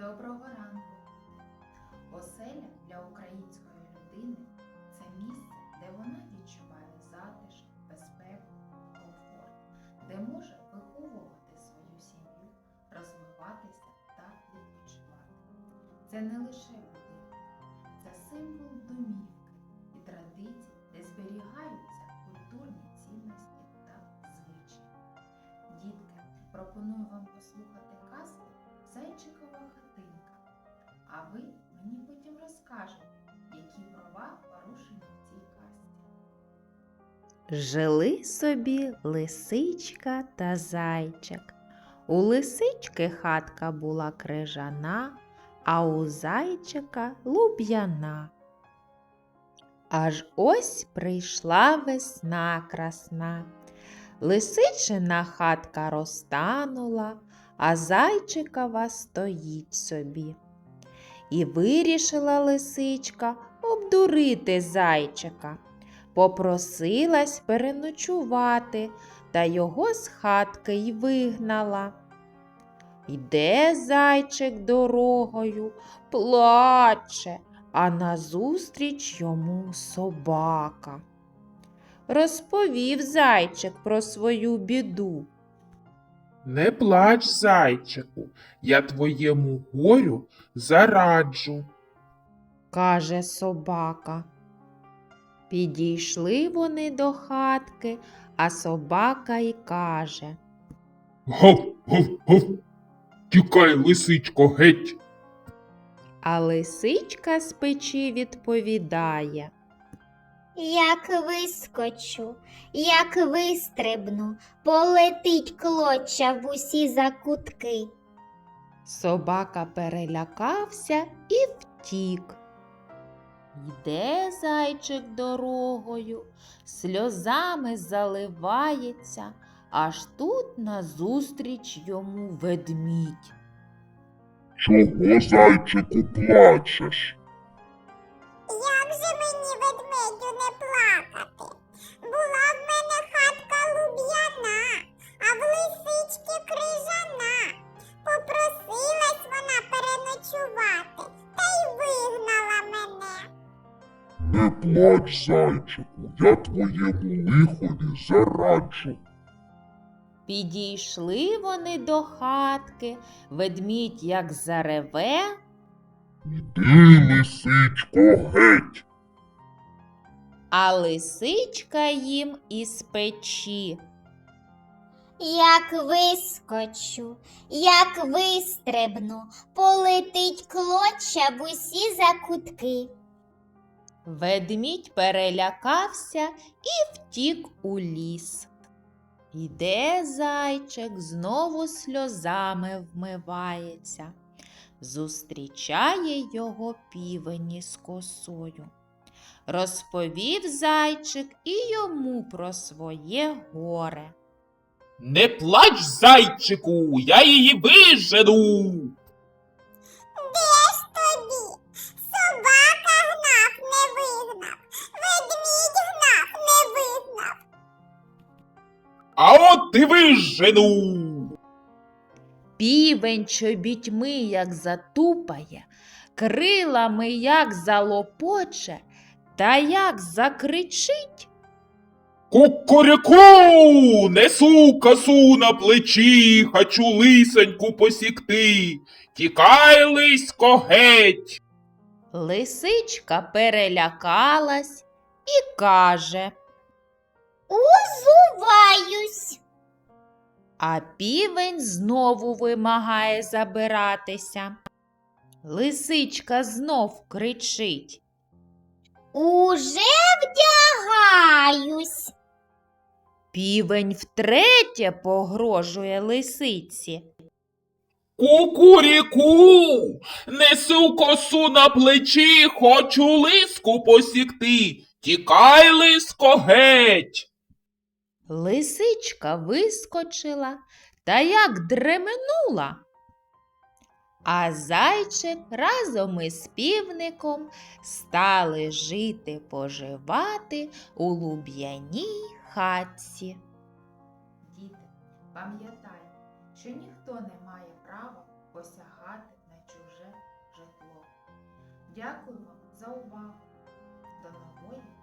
Доброго ранку! Оселя для української людини це місце, де вона відчуває затишок, безпеку, комфорт, де може виховувати свою сім'ю, розвиватися та відпочивати. Це не лише будинок, це символ домівки і традицій, де зберігаються культурні цінності та звичаї. Дітки, пропоную вам послухати казку Зайчикова хатинка. А ви мені потім розкажете, які права порушені в цій казці. Жили собі лисичка та зайчик. У лисички хатка була крижана, а у зайчика луб'яна. Аж ось прийшла весна красна. Лисичина хатка розтанула, а зайчикова стоїть собі. І вирішила лисичка обдурити зайчика попросилась переночувати та його з хатки й вигнала. Йде зайчик дорогою, плаче, а назустріч йому собака. Розповів зайчик про свою біду. Не плач, зайчику, я твоєму горю зараджу. каже собака. Підійшли вони до хатки, а собака й каже. Гав, гав, гав. Тікай, лисичко, геть. А лисичка з печі відповідає. Як вискочу, як вистрибну, полетить клоча в усі закутки. Собака перелякався і втік. Йде зайчик дорогою, сльозами заливається, аж тут назустріч йому ведмідь. Чого, зайчику, плачеш? Не плач, зайчику, я твоєму лиході зараджу. Підійшли вони до хатки, ведмідь як зареве, Іди, лисичко, геть. а лисичка їм із печі. Як вискочу, як вистрибну, полетить клоча в усі закутки. Ведмідь перелякався і втік у ліс. Іде зайчик, знову сльозами вмивається. Зустрічає його півень із косою. Розповів зайчик і йому про своє горе. Не плач, зайчику, я її вижену. Ти вижену. Півень чобітьми, як затупає, крилами, як залопоче, та як закричить. Кукуряку, несу косу на плечі, хочу лисеньку посікти. Тікай, лисько, геть. Лисичка перелякалась і каже, Узуваюсь. А півень знову вимагає забиратися. Лисичка знов кричить. Уже вдягаюсь. Півень втретє погрожує лисиці. Кукуріку, несу косу на плечі, хочу лиску посікти. Тікай, лиско, геть. Лисичка вискочила та як дременула. А зайчик разом із півником стали жити поживати у луб'яній хатці. Діти, пам'ятайте, що ніхто не має права посягати на чуже житло. Дякую вам за увагу. До нової!